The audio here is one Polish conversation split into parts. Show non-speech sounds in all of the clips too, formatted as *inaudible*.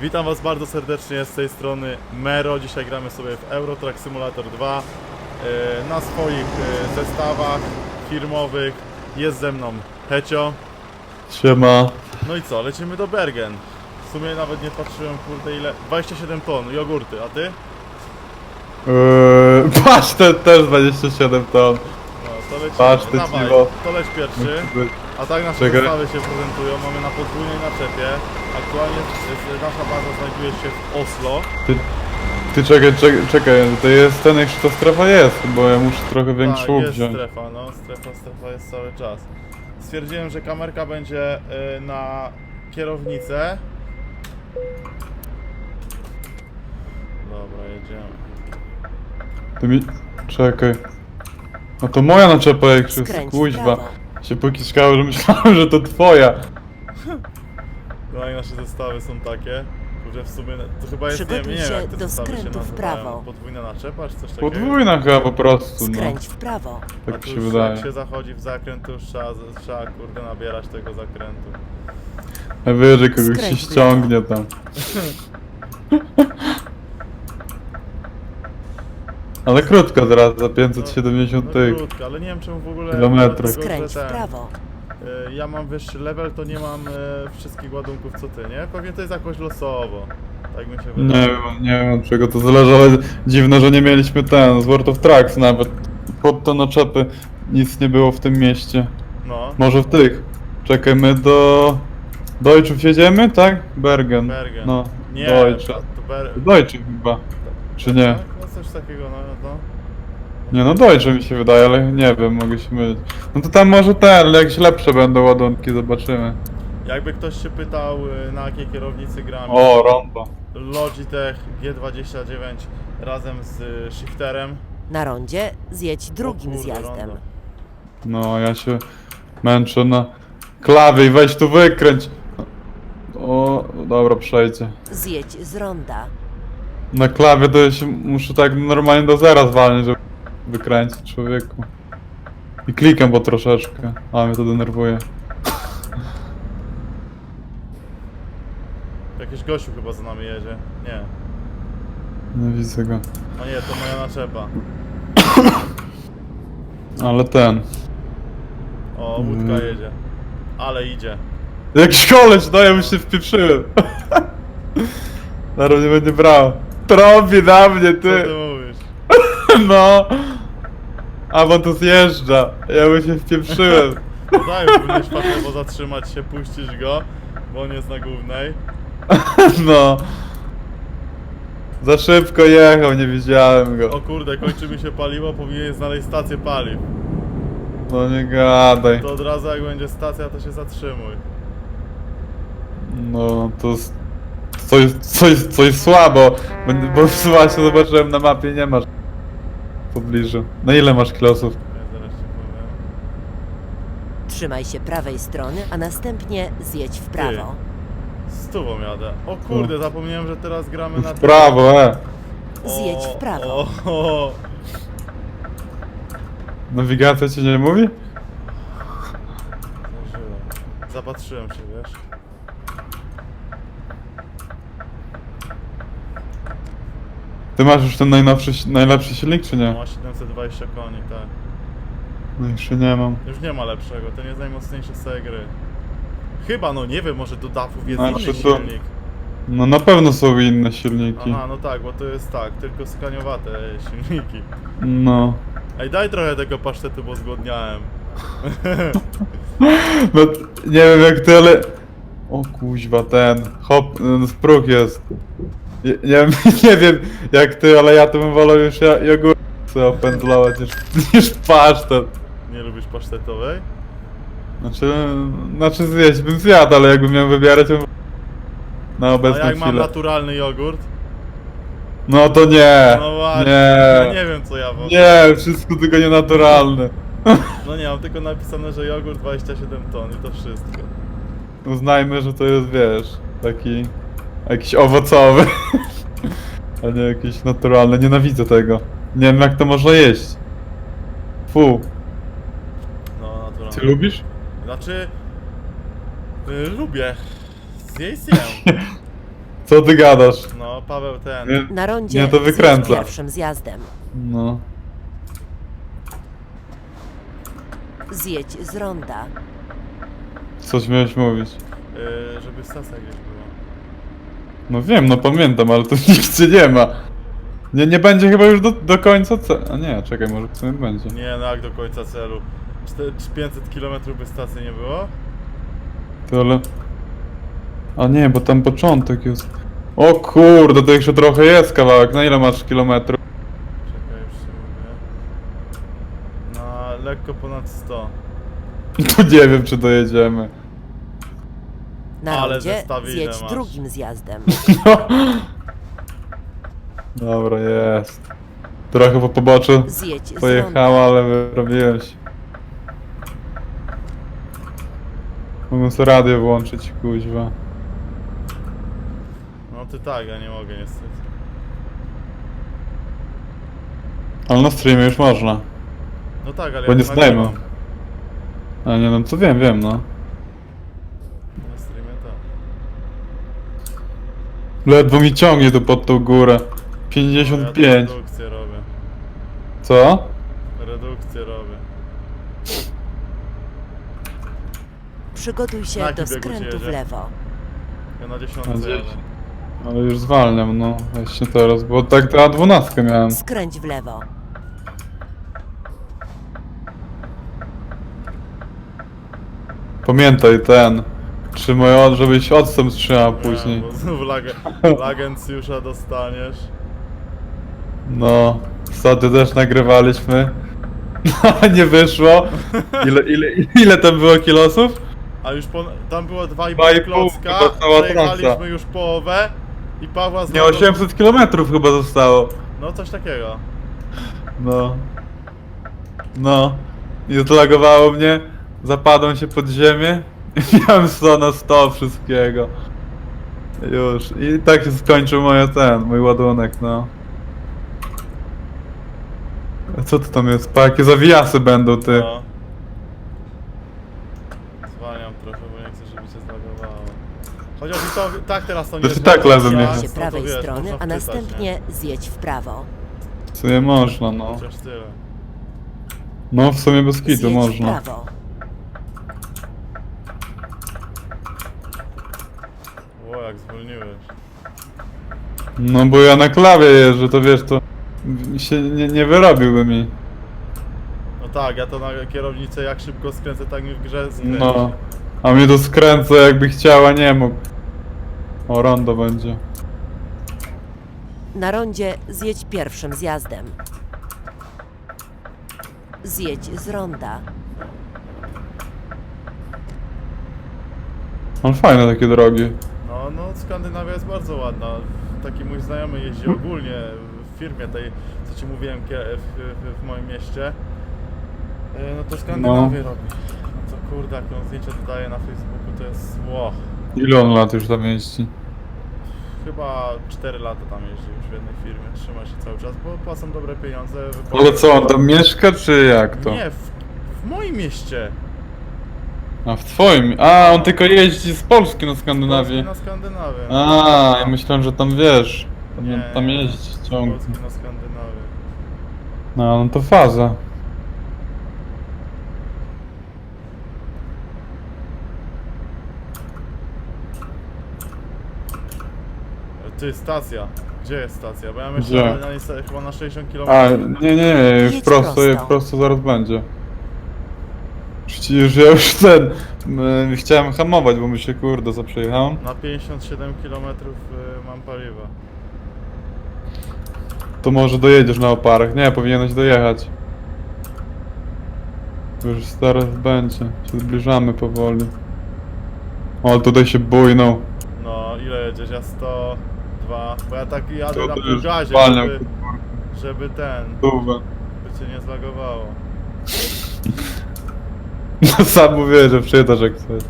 Witam Was bardzo serdecznie z tej strony Mero. Dzisiaj gramy sobie w Euro Truck Simulator 2 e, na swoich e, zestawach firmowych. Jest ze mną Hecio. Siema. No i co, lecimy do Bergen. W sumie nawet nie patrzyłem, kurde, ile. 27 ton jogurty, a ty? Yy, *laughs* patrz, ten też 27 ton. No, to lecimy. Patrz, ty Dawaj, to leć pierwszy. A tak nasze Czekaj. zestawy się prezentują. Mamy na podwójnej naczepie. Aktualnie nasza baza znajduje się w Oslo. Ty, ty czekaj, czekaj, czekaj, to jest ten, jak ta strefa jest, bo ja muszę trochę większy tak, jest wziąć. strefa, no strefa, strefa jest cały czas. Stwierdziłem, że kamerka będzie y, na kierownicę. Dobra, jedziemy. Ty mi... Czekaj. No to moja naczepa, jak się Skręć w kuźwa. prawo. Się pokiskało, że myślałem, że to twoja. No i nasze zestawy są takie, że w sumie to chyba jest, nie, Przygotuj nie wiem się jak te do zestawy się skrętu w nazywają. prawo. Podwójna naczepa czy coś takiego? Podwójna chyba po prostu, no. Skręć w prawo. A Tak tu mi się już wydaje. Jak się zachodzi w zakręt, to już trzeba, trzeba kurde nabierać tego zakrętu. Że kogoś się Skręć w ściągnie tam. *laughs* Ale krótko teraz, za 570 no, tych. krótko, ale nie wiem czemu w ogóle... Kilometrów. dlatego, Skręć w ten- prawo. Y, Ja mam wyższy level, to nie mam y, wszystkich ładunków co ty, nie? Pewnie to jest jakoś losowo. Tak mi się Nie wydaje. wiem, nie wiem czego to zależy, ale dziwne, że nie mieliśmy ten, z World of Trucks nawet. Pod to naczepy nic nie było w tym mieście. No, Może w tych. Czekajmy do... Deutschów jedziemy, tak? Bergen. Bergen. No, nie, Deutsche. to Ber... Deutsche chyba. Czy nie? Tak? Coś takiego, no, no. Nie no, Deutsche mi się wydaje, ale nie wiem, mogę się mylić. No to tam może ten, ale jakieś lepsze będą ładunki, zobaczymy. Jakby ktoś się pytał y, na jakiej kierownicy gram, O, rondo. Logitech G29 razem z y, shifterem. Na rondzie zjedź drugim kurde, zjazdem. rondo. No, ja się męczę na klawie i weź tu wykręć. O, dobra, przejdzie. Zjedź z ronda. Na klawie to ja się muszę tak normalnie do zera zwalniać, żeby wykręcić człowieku. I klikam po troszeczkę, a mnie to denerwuje. Jakiś gościu chyba za nami jedzie. Nie. Nie widzę go. A nie, to moja naczepa. *coughs* Ale ten. O, łódka Mm. jedzie. Ale idzie. Jakiś koleś, no ja bym się wpieprzyłem. *laughs* Zaraz nie będzie brał. Trąbi na mnie, Co ty. ty mówisz? *laughs* No. A bo to zjeżdża. Ja bym się wpieprzyłem. *laughs* Daj, powinieneś fachowo zatrzymać się, puścisz go, bo on jest na głównej. *laughs* No. Za szybko jechał, nie widziałem go. O kurde, kończy mi się paliwo, powinien znaleźć stację paliw. No nie gadaj. To od razu jak będzie stacja, to się zatrzymuj. No to s- coś, coś, coś słabo. Bo, bo *laughs* właśnie zobaczyłem na mapie nie masz w pobliżu. Na ile masz kilosów? Trzymaj się prawej strony, a następnie zjedź w prawo. Stówą jadę. O kurde, zapomniałem, że teraz gramy na... W prawo, e. Zjedź w prawo. O, o, Nawigacja ci nie mówi? Zdążyłem. Zapatrzyłem się, wiesz? Ty masz już ten najnowszy, najlepszy silnik, czy nie? Ma 720 koni, tak. No jeszcze nie mam. Już nie ma lepszego, ten jest najmocniejszy z całej gry. Chyba, no nie wiem, może do DAF-ów jest Znaczy inny to- silnik. No na pewno są inne silniki. Aha, no tak, bo to jest tak, tylko skaniowate *laughs* silniki. No. Ej, daj trochę tego pasztetu, bo zgłodniałem. *laughs* No nie wiem jak ty, ale... O kuźwa, ten... Hop, ten spróg jest. Nie, nie, wiem, *laughs* nie wiem jak ty, ale ja to bym wolał już ja- jogurt sobie opędzlować niż, *laughs* niż pasztet. Nie lubisz pasztetowej? Znaczy, znaczy zjeść bym zjadł, ale jakbym miał wybierać to... Na A obecną jak mam chwilę. naturalny jogurt? No to nie. No właśnie, nie. no nie wiem co ja wolę. Nie, wszystko tylko nienaturalne. *laughs* No nie, mam tylko napisane, że jogurt 27 ton i to wszystko. Uznajmy, że to jest, wiesz, taki... Jakiś owocowy. *laughs* A nie jakiś naturalny. Nienawidzę tego. Nie wiem jak to można jeść. Fu. No, naturalnie. Ty lubisz? Znaczy... Y, lubię. Zjeść zjem. *laughs* Co ty gadasz? No, Paweł ten. Nie, Na rondzie Nie, to zjedź wykręca. pierwszym zjazdem. no. Zjedź z ronda. Coś miałeś mówić. Yy, żeby stacja gdzieś. No wiem, no pamiętam, ale tu *laughs* nigdzie nie ma. Nie, nie będzie chyba już do, do końca ce... A nie, czekaj, może w sumie będzie. Nie, no jak do końca celu. Czte- czy 500 km by stacji nie było? To ale... A nie, bo tam początek jest. O kurde, to jeszcze trochę jest kawałek. Na ile masz kilometrów? Czekaj, już się mówię. Na lekko ponad 100. *laughs* Tu nie wiem, czy dojedziemy. Na Ale rondzie zjedź masz? drugim zjazdem. *laughs* Dobra, jest. Trochę po poboczu Zjedź z ronda. pojechała, ale wyrobiłem się. Mogę sobie radio włączyć, kuźwa. No ty tak, ja nie mogę niestety. Ale na streamie już można. No tak, ale Bo ja nie zdejmę. nagrywam. A nie, no to wiem, wiem, no. Na streamie tak. Ledwo mi ciągnie tu pod tą górę. No, ja tu 55. redukcję robię. Co? Redukcję robię. Przygotuj się Na jakim do biegu skrętu w jedzie? lewo. Ja na Na dziesiątce dziesięć. jadę. Ale już zwalniam, no. Właśnie teraz, bo tak to A12 miałem. Skręć w lewo. Pamiętaj ten. Trzymaj od, żebyś odstęp trzymał później. Nie, bo *laughs* lagencjusza dostaniesz. No. Ostatnio też nagrywaliśmy. *laughs* No, nie wyszło. Ile, ile, ile tam było kilosów? A już po, tam było 2,5 Dwa i pół, klocka, cała przejechaliśmy już połowę i Pawła Nie, znowu... 800 kilometrów chyba zostało. No coś takiego. No. No. I zlagowało mnie. Zapadłem się pod ziemię. *laughs* Miałem 100 na 100 wszystkiego. Już. I tak się skończył moje ten, mój ładunek, no. A co to tam jest? Pa, jakie zawijasy będą, ty. No. Zwalniam trochę, bo nie chcę, żeby cię zlagowało. Chociaż i to, tak teraz to nie To jest tak jasno, Zjedź jechać. się prawej wiesz, strony, można a następnie zjedź w prawo. W sumie można, Nie? no. Chociaż tyle. No, w sumie bez kitu Zjedź w można. prawo. Ło, jak zwolniłeś. No, bo ja na klawie jeżdżę, to wiesz, to się nie, nie wyrobiłby mi. No tak, ja to na kierownicę jak szybko skręcę, tak mi w grze skręci. No. A mnie to skręca jakby chciała, nie mógł. O, rondo będzie. Na rondzie zjedź pierwszym zjazdem. Zjedź z ronda. On fajne takie drogi. No, no, Skandynawia jest bardzo ładna. Taki mój znajomy jeździ ogólnie w firmie tej, co ci mówiłem w, w, w moim mieście. E, No to Skandynawię robi. No to kurde, jak on zdjęcia dodaje na Facebooku, to jest ło. Ile on lat już tam jeździ? Chyba 4 lata tam jeździ już w jednej firmie, trzyma się cały czas, bo płacą dobre pieniądze. Ale co, on tam mieszka, czy jak to? Nie, w, w moim mieście. A w twoim? A, on tylko jeździ z Polski na Skandynawię. Polski na Skandynawię. A, ja myślałem, że tam wiesz. Tam, Nie, tam jeździ ciągle. Polski na Skandynawię. No, no to faza. Ty, stacja. Gdzie jest stacja? Bo ja myślę, Gdzie? że na, chyba na 60 km. A, nie, nie, nie, Jedź prosto, prosto. prosto zaraz będzie. Przecież ja już ten, y, chciałem hamować, bo mi się kurde zaprzejechałem. Na 57 km y, mam paliwa. To może dojedziesz na oparach. Nie, powinieneś dojechać. Już zaraz będzie. Się zbliżamy powoli. O, tutaj się bujną. No, ile jedziesz? Ja 102. Bo ja tak jadę To na pół gazie, żeby, żeby ten, by cię nie zlagowało. No *laughs* sam mówię, że przyjedziesz jak chcesz.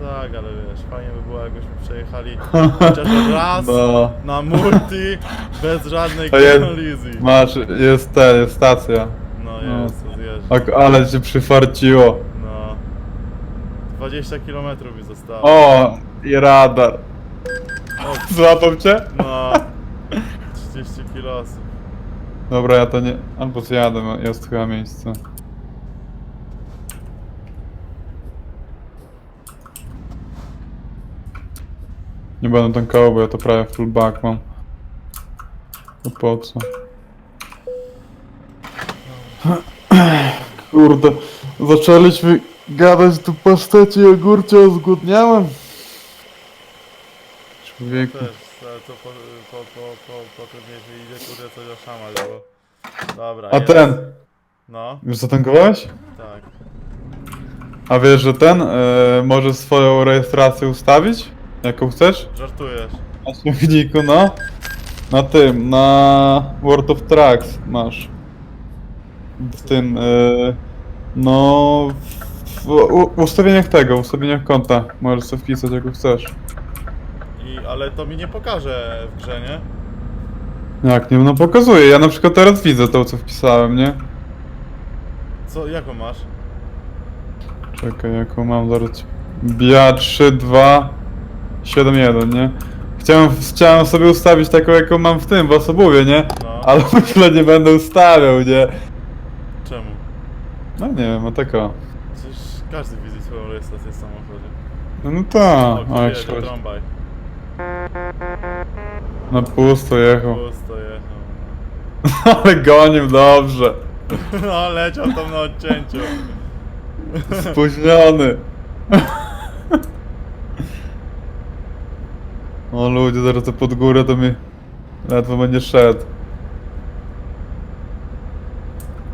No tak, ale wiesz, fajnie by było jakbyśmy przejechali *laughs* chociaż raz No. na multi bez żadnej To jest- kolizji. Masz, jest ten, jest stacja. No no. jest, zjeżdża. Ale cię przyfarciło. No. 20 km mi zostało. O, i radar. Złapał cię? No. *laughs* 30 kilosów. Dobra, ja to nie... Albo zjadę, jest chyba miejsce. Nie będę tankował, bo ja to prawie full back mam. To po co? *clears throat* Kurde, zaczęliśmy gadać tu pasztecie i ogórcie, zgłodniałem. Człowieku. Też, ale to po, po, po, po, po tym nie wyjdzie, kurde, coś oszamać, bo... Dobra, A jest. ten, No, już zatankowałeś? tak. A wiesz, że ten e, możesz swoją rejestrację ustawić? Jaką chcesz? Żartujesz. Na *laughs* ciągniku, no. Na tym, na World of Tracks masz. W tym, e, no... W, u, w ustawieniach tego, w ustawieniach konta. Możesz sobie wpisać, jaką chcesz. I, ale to mi nie pokaże w grze, nie? Jak nie, no pokazuje. Ja na przykład teraz widzę to, co wpisałem, nie? Co, jaką masz? Czekaj, jaką mam zaraz. BIA 3, 2, 7, 1, nie? Chciałem, chciałem sobie ustawić taką, jaką mam w tym, w osobówie, nie? No. Ale *laughs* myślę, nie będę ustawiał, nie? Czemu? No nie wiem, a taka. Przecież każdy widzi swoją rejestrację w samochodzie. No, no tak, O, ale jedzie, coś. trąbaj. Na pusto jechał. Pusto jechał. *laughs* Ale gonił dobrze. *laughs* No, leciał tam na odcięciu. Spóźniony. O ludzie, zaraz to pod górę to mi ledwo będzie szedł.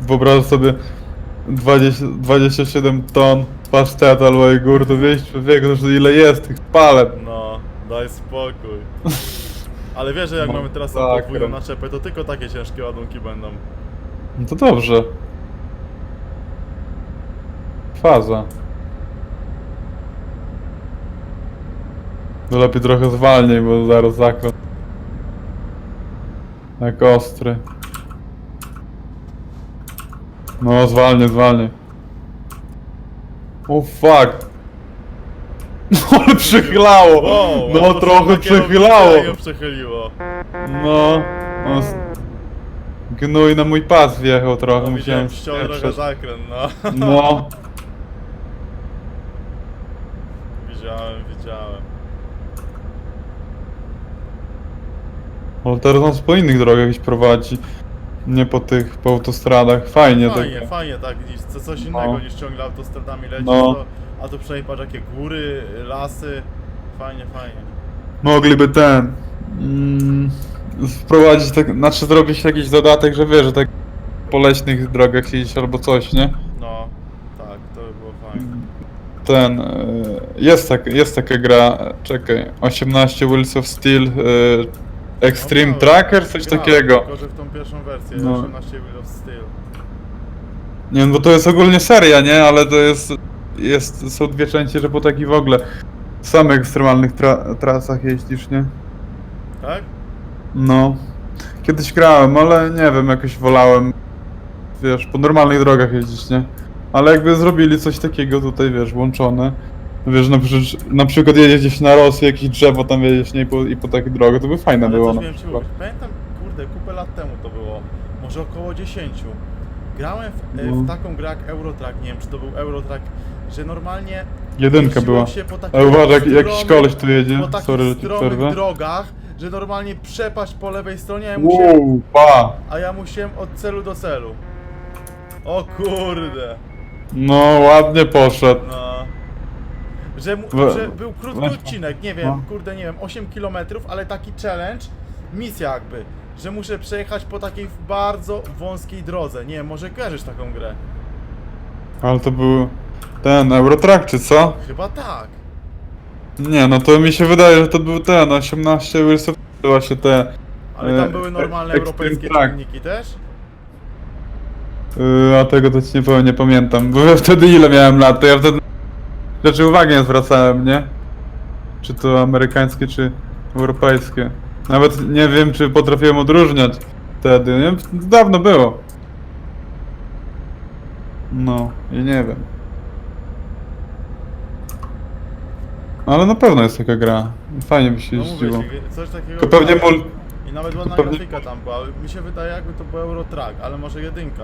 Wyobraź sobie 20, 27 ton paszteta albo gór, to wieś to że ile jest tych paleb. No, daj spokój. Ale wiesz, że jak No, mamy teraz tak, podwójną naczepę, to tylko takie ciężkie ładunki będą. No to dobrze. Faza. To lepiej trochę zwalniej, bo zaraz zakręt. Jak ostry. No, zwalnie, zwalnie. O fuck. *laughs* No, ale przechylało. Wow, no, to trochę robienie przechyliło. No. no s- Gnój na mój pas wjechał trochę, No, musiałem widziałem trochę spieprzeć. zakręt, no. No. *laughs* Widziałem, widziałem. Ale teraz nas po innych drogach iść prowadzi. Nie po tych, po autostradach. Fajnie, Fajnie, tak. fajnie, tak, niż, co, coś innego No. niż ciągle autostradami lecieć, No. to, a tu przynajmniej patrz jakie góry, lasy. Fajnie, fajnie. Mogliby ten. Mm, wprowadzić tak, znaczy zrobić jakiś dodatek, że wiesz, że tak po leśnych drogach jeździć albo coś, nie? No, tak, to by było fajne. Ten. e, Jest, tak, jest taka gra, e, czekaj, 18 Wheels of Steel e, Extreme No, Tracker, coś grałem, takiego. Tylko, że w tą pierwszą wersję, No. 18 Wheel of Steel. Nie wiem, bo to jest ogólnie seria, nie? Ale to jest, jest są dwie części, że po takich w ogóle samych ekstremalnych tra trasach jeździsz, nie? Tak? No. Kiedyś grałem, ale nie wiem, jakoś wolałem, wiesz, po normalnych drogach jeździć, nie? Ale jakby zrobili coś takiego tutaj, wiesz, włączone, wiesz, na, przykład- na przykład jedziesz gdzieś na Rosję, jakieś drzewo tam jedziesz, nie? I po, i po takiej drogę, to by fajne Ale było coś na miałem ci przykład. mówić. Pamiętam, kurde, kupę lat temu to było. Może około 10. Grałem w, e, No. w taką grę jak Eurotrack, nie wiem czy to był Eurotrack, że normalnie Jedynka jeździło była. się po takich Ale uważaj, jak, jakiś stromych- koleś tu jedzie, po takich sorry, że ci stromych przerwę. drogach, że normalnie przepaść po lewej stronie, a ja musiałem, Wow, pa! a ja musiałem od celu do celu. O kurde. No, ładnie poszedł. No. Że, mu, że był krótki weź- odcinek, nie wiem, no. kurde, nie wiem, 8 km, ale taki challenge, misja jakby, że muszę przejechać po takiej bardzo wąskiej drodze. Nie może kojarzysz taką grę? Ale to był ten Eurotrack, czy co? Chyba tak. Nie, no to mi się wydaje, że to był ten 18 Wheels of Steel, właśnie te. Ale tam E, były normalne Extreme europejskie Track. ciągniki też? Yy, a tego to ci nie powiem, nie pamiętam. Bo ja wtedy ile miałem lat, to ja wtedy rzeczy uwagi nie zwracałem, nie? Czy to amerykańskie, czy europejskie. Nawet nie wiem, czy potrafiłem odróżniać wtedy, nie? Dawno było. No, i nie wiem. Ale na pewno jest taka gra. Fajnie by się No mówię jeździło. ci, coś takiego... To pewnie mul... I nawet ładna pewnie- grafika tam była. Mi się wydaje jakby to był Eurotrack, ale może jedynka.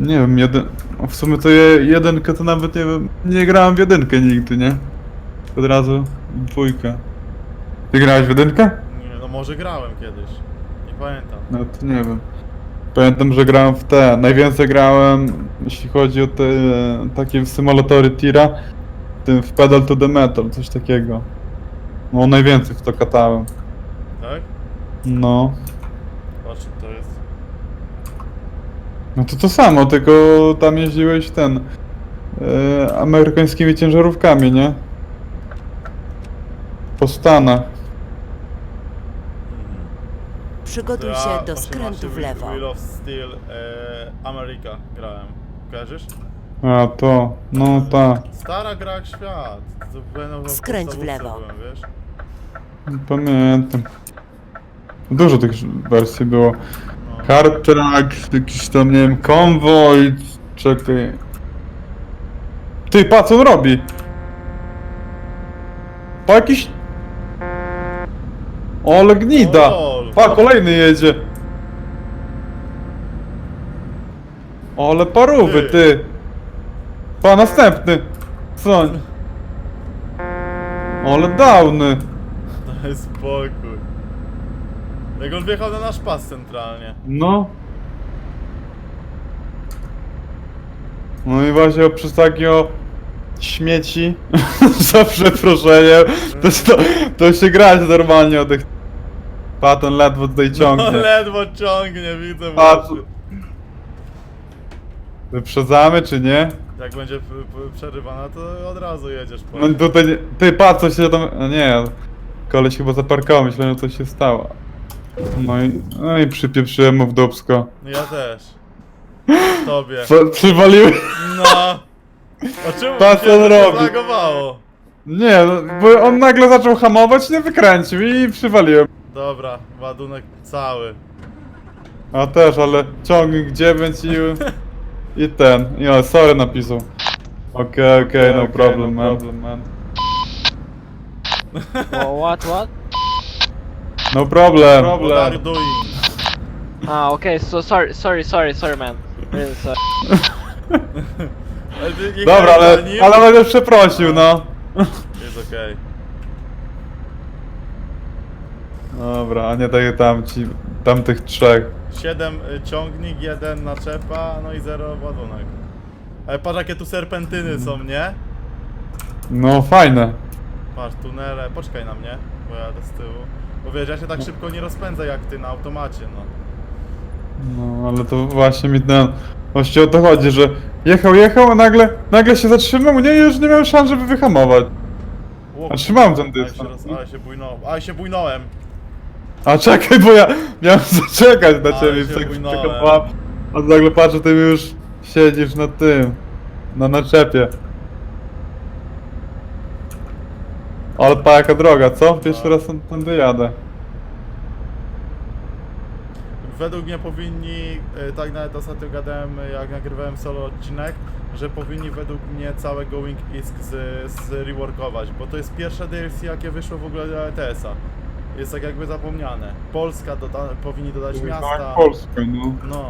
Nie wiem, jeden... o, W sumie to je, jedynkę to nawet nie wiem... Nie grałem w jedynkę nigdy, nie? Od razu dwójkę. Ty grałeś w jedynkę? Nie, no może grałem kiedyś. Nie pamiętam. No to nie wiem. Pamiętam, że grałem w te. Najwięcej grałem, jeśli chodzi o te takie symulatory tira, tym w Pedal to the Metal, coś takiego. No najwięcej w to katałem. Tak? No. Patrz, to. No to to samo, tylko tam jeździłeś ten. E, amerykańskimi ciężarówkami, nie? Po Stanach. Przygotuj Ja się do 18 skrętu w lewo. Wheel of Steel e, America grałem. Kojarzysz? A to, no ta. Stara gra jak świat. To w Skręć w podstawówce lewo. Byłem, wiesz? Pamiętam. Dużo tych wersji było. Hard Track, jakiś tam, nie wiem, konwoj, czekaj. Ty, pa, co on robi? Pa, jakiś... O, ale gnida! Lol. Pa, kolejny jedzie. O, ale parówy, Ty. ty. Pa, następny. Co? on- O, ale downy. Daj *laughs* spokój. Jak on wjechał na nasz pas centralnie. No. No i właśnie przez takiego śmieci, *laughs* za przeproszeniem, to, to, to się grać normalnie o tych... Paton ledwo tutaj No ciągnie. *laughs* ledwo ciągnie, widzę Patrz. właśnie. Wyprzedzamy czy nie? Jak będzie p- p- przerywana, to od razu jedziesz po. No tutaj nie... Ty, patrz co się tam... No nie, koleś chyba zaparkował, myślałem, coś się stało. No i, no i przypieprzyłem mu w dupsko. No ja też. *laughs* Tobie. Co, przywaliłem... No. Czym *laughs* Patrz, co on robi. zagowało? Nie, no, bo on nagle zaczął hamować, nie wykręcił i przywaliłem. Dobra, ładunek cały. A też, ale ciągnik 9 i... I ten. I o, sorry napisał. Okej, okej, no problem, man. Wha- what? What? No problem. What are you doing? Ah, okay. So sorry, sorry, sorry, sorry, man. Really sorry. Ale ty nie Dobra, grałeś ale, na nim? ale będę przeprosił, no. Jest okej. Dobra, a nie takie tamci, tamtych trzech. 7 y, ciągnik, 1 naczepa, no i 0 ładunek. Ale patrz jakie tu serpentyny są, nie? No, fajne. Patrz, tunele, poczekaj na mnie, bo jadę z tyłu. Bo wiesz, ja się tak szybko nie rozpędzę jak ty na automacie, no. No, ale to właśnie mi ten... Właśnie o to chodzi, że jechał, jechał, a nagle, nagle się zatrzymał, nie, już nie miałem szans, żeby wyhamować. A trzymałem ten ale się, dystans. roz, ale się bujnąłem, ale się bujnąłem. A czekaj, bo ja miałem *laughs* zaczekać na ciebie, się tak bujnąłem. przekopałem. A nagle patrzę, ty już siedzisz na tym, na naczepie. Ale pa jaka droga, co? Pierwszy No. raz tam- tędy jadę. Według mnie powinni, y, tak nawet ostatnio gadałem y, jak nagrywałem solo odcinek, że powinni według mnie całe Going Isk z, z reworkować, bo to jest pierwsze DLC jakie wyszło w ogóle do ETS-a. Jest tak jakby zapomniane. Polska doda powinni dodać miasta. Polska, no. No,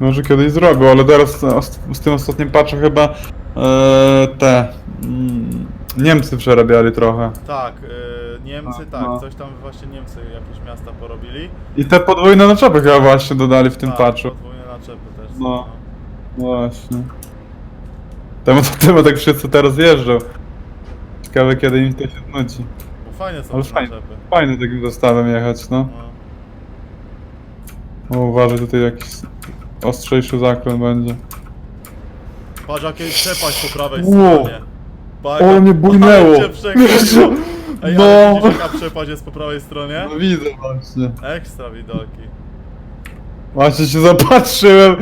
Może kiedyś zrobił, ale teraz z, z tym ostatnim patchem chyba e, te mm, Niemcy przerabiali trochę. tak, y, Niemcy tak, no. coś tam właśnie Niemcy jakieś miasta porobili. I te podwójne naczepy chyba właśnie dodali w tym tak, patchu. podwójne naczepy też. są, No. Właśnie. Temu, *laughs* temu tak wszyscy teraz jeżdżą. Ciekawe kiedy im to się znudzi. Bo fajne są Ale te fajnie. naczepy. Fajnie takim zestawem jechać, no. No. O, uważaj, tutaj jakiś ostrzejszy zakręt będzie. Patrz jakie przepaść po prawej Wow. stronie. Patrz, O, mnie bujnęło. *laughs* Ale cię. Ej, No. ale widzisz jaka przepaść jest po prawej stronie? No widzę właśnie. Ekstra widoki. Właśnie się zapatrzyłem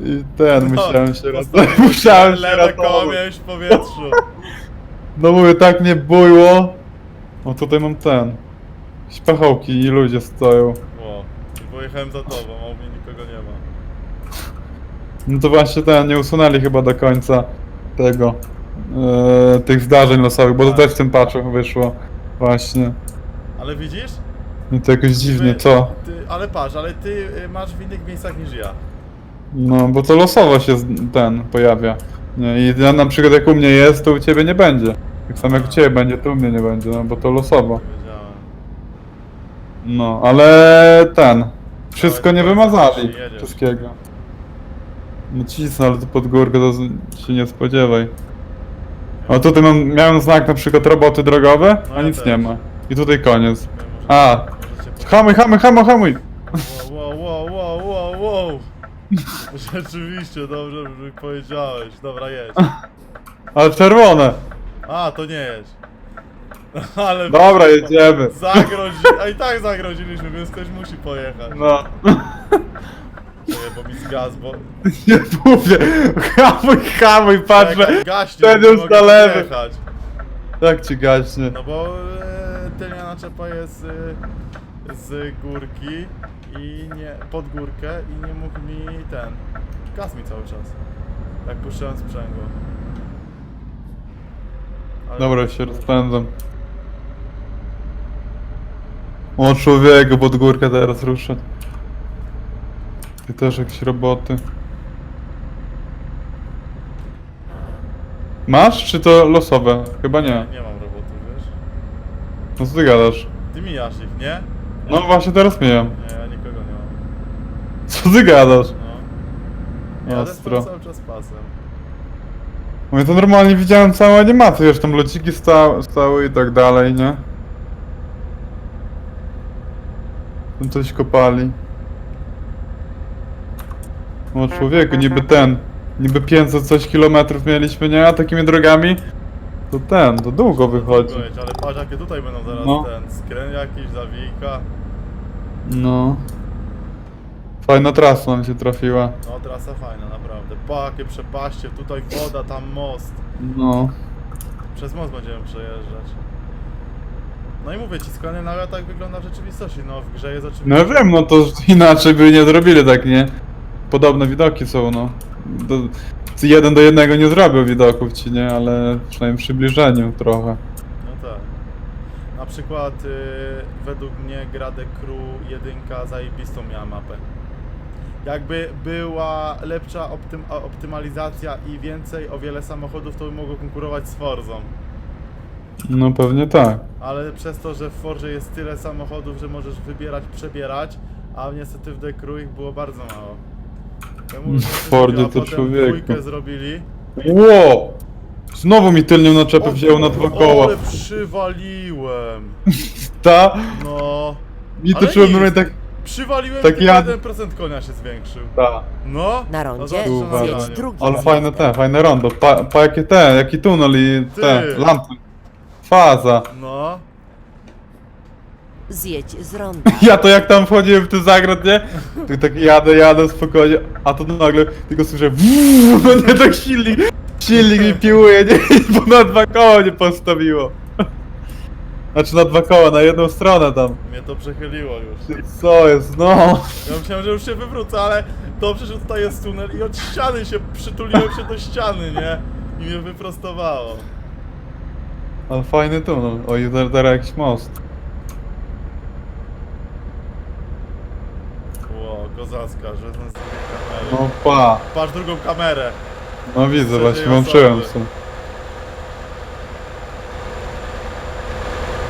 i ten, musiałem się No, ratować. *laughs* Musiałem się Lewe koło ratować. miałeś w powietrzu. *laughs* No mówię, tak mnie bujło. O, tutaj mam ten. Jakieś pachołki i ludzie stoją. Ło. I pojechałem za tobą, a u mnie nikogo nie ma. No to właśnie ten, nie usunęli chyba do końca tego. E, tych zdarzeń losowych, bo to też w tym patchu wyszło. Właśnie. Ale widzisz? I to jakoś dziwnie, Ty- co? Ty, ale patrz, ale ty y, masz w innych miejscach niż ja. No, bo to losowo się z- ten pojawia. Nie, I ja na przykład jak u mnie jest, to u ciebie nie będzie. Tak samo jak u ciebie będzie, to u mnie nie będzie, no bo to losowo. Wiedziałem. No, ale ten. Wszystko nie wymazali. jedziesz. Wszystkiego. No cisnę, ale to pod górkę to z- się nie spodziewaj. O tutaj mam, miałem znak na przykład roboty drogowe, No a ja nic też. nie ma. I tutaj koniec. A. Hamuj, hamuj, hamuj, hamuj! Wow, wow, wow, wow, wow. *laughs* Rzeczywiście, dobrze mi powiedziałeś. Dobra, jedź. Ale czerwone! A, to nie jedź. *laughs* Ale... Dobra, *laughs* jedziemy. Zagrozi... A i tak zagroziliśmy, więc ktoś musi pojechać. No. Czekaj, bo mi zgasł, bo... *laughs* Nie mówię! Hamuj, hamuj, patrzę! Czekaj, gaśnie, Ten nie już mogę na lewy. Tak ci gaśnie. No bo e, tylnia naczepa jest e, z górki i nie... pod górkę i nie mógł mi ten... Gaz mi cały czas. Jak puszczałem sprzęgło. Ale- Dobra, się rozpędzam. O człowieku, pod górkę teraz ruszę. Ty też jakieś roboty. Masz, czy to losowe? Chyba nie. Nie mam robotu, wiesz? No co ty gadasz? Ty mijasz ich, nie? No właśnie teraz mijam. Nie, ja nikogo nie mam. Co ty gadasz? No. Jadę Ostro. cały czas pasem. Mówię, to normalnie widziałem całą animację, wiesz, tam lociki sta stały i tak dalej, nie? Tam coś kopali. O człowieku, niby ten, niby 500 coś kilometrów mieliśmy, nie? A takimi drogami, to ten, to długo wychodzi. Powiedz, ale patrz jakie tutaj będą zaraz No. ten skręt jakiś, zawijka. No. Fajna trasa nam się trafiła. No trasa fajna, naprawdę. Pa, jakie przepaście, tutaj woda, tam most. No. Przez most będziemy przejeżdżać. No i mówię ci, Skandynawia tak wygląda w rzeczywistości. No w grze jest oczywiście... No wiem, no to inaczej by nie zrobili tak, nie? Podobne widoki są, no. Do, jeden do jednego nie zrobił widoków ci, nie? Ale przynajmniej w przybliżeniu trochę. No tak. Na przykład y, według mnie gra The Crew 1 zajebistą miała mapę. Jakby była lepsza optym, optymalizacja i więcej o wiele samochodów, to by mogło konkurować z Forzą. No pewnie tak. Ale przez to, że w Forze jest tyle samochodów, że możesz wybierać, przebierać, a niestety w Crew ich było bardzo mało. Temu, W Fordzie to człowieku. dwójkę zrobili. Ło! Znowu mi tylnią naczepę wzięło na dwa koła. Ale przywaliłem. *laughs* Ta? No. Mi to Ale czułem nic. normalnie tak... Przywaliłem Tak tak ja- 1% konia się zwiększył. Ta. No. Na no rondzie zjedź nagraniu. drugi Ale fajne te, fajne rondo. Pa, pa jakie te, jaki tunel i te, Ty. lampy. Faza. No. Zjedź z ronda. *laughs* Ja to jak tam wchodziłem w ten zagrad, nie? To tak jadę, jadę spokojnie, a to nagle tylko słyszę wuuu, no nie tak silnik, silnik mi piłuje, nie? Bo na dwa koła nie postawiło. Znaczy na dwa koła, na jedną stronę tam. Mnie to przechyliło już. Co jest, no. Ja myślałem, że już się wywrócę, ale dobrze, że tutaj jest tunel i od ściany się przytuliłem się do ściany, nie? I mnie wyprostowało. Ale fajny tunel. Oj, teraz teraz jakiś most. Ło, kozacka, że ten z drugiej kamery. No pa. Patrz drugą kamerę. No widzę, właśnie włączyłem osoby. sobie.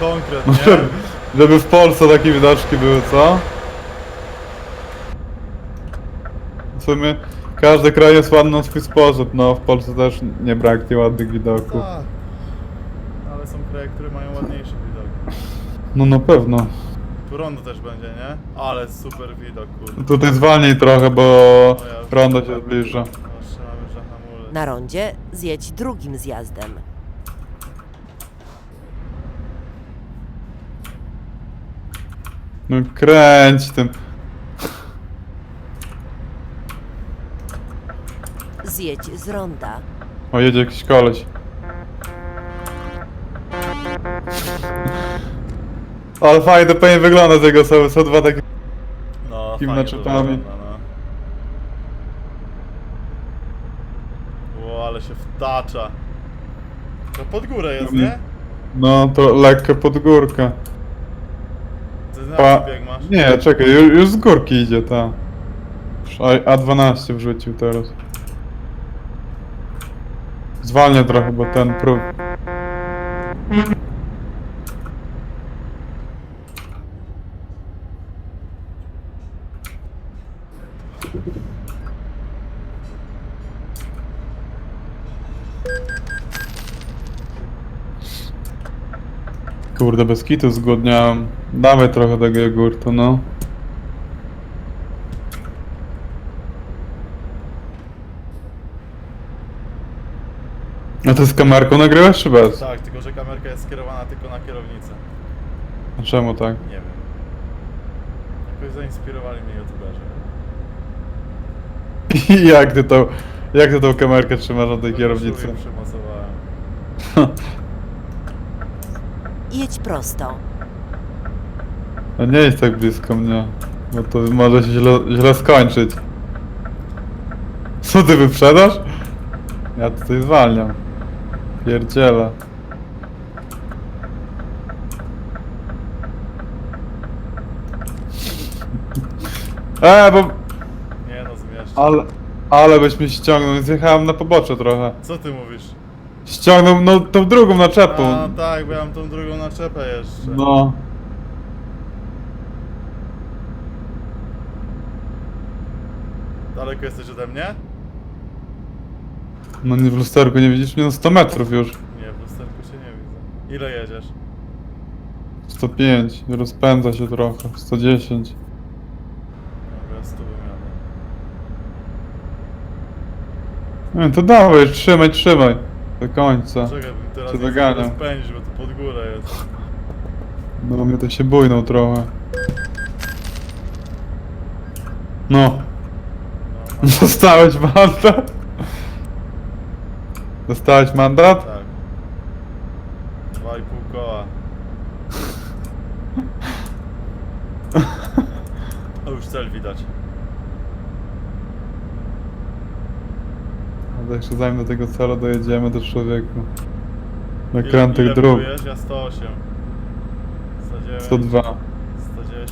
Konkret, No, nie? żeby, *laughs* żeby w Polsce takie widoczki były, co? W sumie każdy kraj jest ładny na swój sposób, no w Polsce też nie braknie ładnych widoków. Tak. Ale są kraje, które mają ładniejszy widok. No na pewno. Rondo też będzie, nie? Ale super widok, kurde. Tutaj zwalnij trochę, bo rondo się zbliża. No, trzymamy, że hamulec. Na rondzie zjedź drugim zjazdem. No kręć tym. Zjedź z ronda. O, jedzie jakiś koleś. Ale fajnie to pewnie wygląda z jego są, są dwa takie... No, fajnie to naczepami. wygląda, no. Ło, ale się wtacza. To pod górę jest, nie? No, to lekko pod górkę. Ty Pa... bieg masz? Nie, czekaj, już, już z górki idzie ta. Już A- A12 wrzucił teraz. Zwalnia trochę, bo ten próg. Kurde, bez kitu zgłodniałem. Dawaj trochę tego jogurtu, no. A ty z kamerką nagrywasz czy bez? Tak, tylko że kamerka jest skierowana tylko na kierownicę. A czemu tak? Nie wiem. Jakoś zainspirowali mnie youtuberzy. I *laughs* jak ty tą, jak ty tą kamerkę trzymasz na tej kierownicy? Przymocowałem. *laughs* Jedź prosto. No nie jest tak blisko mnie, bo to może się źle, źle skończyć. Co ty wyprzedasz? Ja tutaj zwalniam. Pierdziele. E, bo... Nie no, zmieszczę. Ale... Ale byś mnie ściągnął, zjechałem na pobocze trochę. Co ty mówisz? Ściągnął, no, tą drugą naczepą. A tak, bo ja mam tą drugą naczepę jeszcze. No. Daleko jesteś ode mnie? No nie w lusterku nie widzisz mnie, no 100 metrów już. Nie, w lusterku się nie widzę. Ile jedziesz? 105, rozpędza się trochę, 110. Dobra, z tobą jadę. Nie to dawaj, trzymaj, trzymaj. Do końca. Czekaj, bym teraz nie rozpędzić, bo to pod górę jest. No mnie to się bujnął trochę. No, No, *laughs* dostałeś mandat? Dostałeś mandat? tak. Dwa i pół koła. O, już cel widać. To jeszcze zanim do tego celu dojedziemy do człowieku. Na Ile- krętych ile dróg. próbujesz? Ja 108. 109. 102. 110.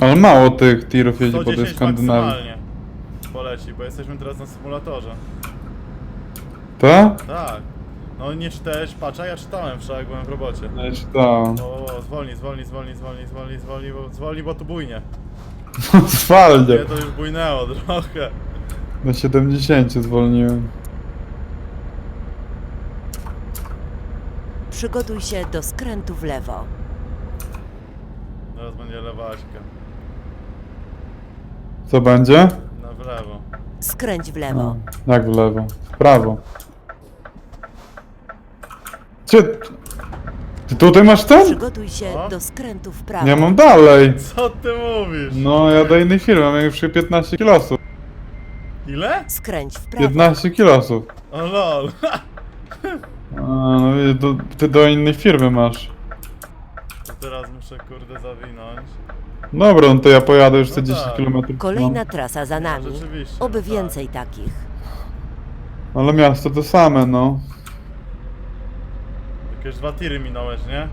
Ale mało tych tirów jeździ po tej 110 Skandynawii. maksymalnie poleci, bo jesteśmy teraz na symulatorze. Tak? Tak. No nie czytałeś, patrz, a ja czytałem wczoraj, jak byłem w robocie. Nie czytałem. O, o, zwolnij, zwolnij, zwolnij, zwolnij, zwolnij, zwolnij, bo, zwolnij, bo tu bujnie. Zwalnie. Nie, to już bujnęło trochę. Na 70 zwolniłem. Przygotuj się do skrętu w lewo. Teraz będzie lewaśka. Co będzie? Na w lewo. Skręć w lewo. Jak w lewo? W prawo. Czy... Ty tutaj masz ten? Przygotuj się O. do skrętu w prawo. Nie mam dalej. Co ty mówisz? No, ja do innej firmy, mam już 15 kilosów. Ile? Skręć w prawo. 15 kilosów. O lol. A, no i do, ty do innej firmy masz. To teraz muszę kurde zawinąć. Dobra, no to ja pojadę już No te 10 tak. km. Kolejna trasa za nami. rzeczywiście, Oby no tak. więcej takich. No. Ale miasto to same, no. Jakieś dwa tiry minąłeś, nie?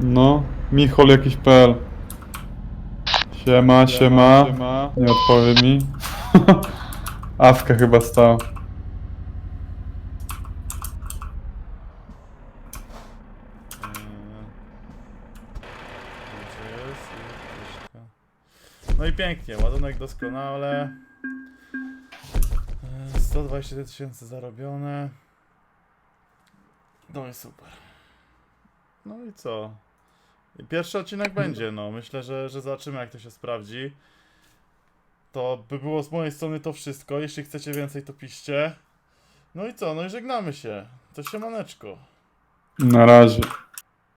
No, Michol jakiś PL. Siema, siema. Nie odpowie mi. *laughs* Awka chyba stała. Eee. No i pięknie, ładunek doskonale. Eee, 120 tysięcy zarobione. No i super. No i co? Pierwszy odcinek będzie, no. Myślę, że, że zobaczymy jak to się sprawdzi. To by było z mojej strony to wszystko. Jeśli chcecie więcej, to piszcie. No i co? No i żegnamy się. To się maneczko. Na razie.